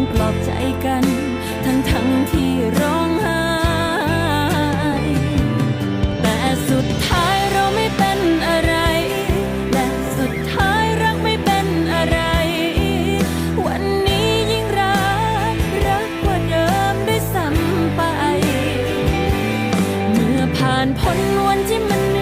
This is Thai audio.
ังปลอบใจกัน ทั้งทั้งที่ร้องไห้ แต่สุดท้ายเราไม่เป็นอะไร และสุดท้ายรักไม่เป็นอะไร วันนี้ยิ่งรัก รักกว่าเดิมได้ซ้ำไป เมื่อผ่านพ้นวันที่มัน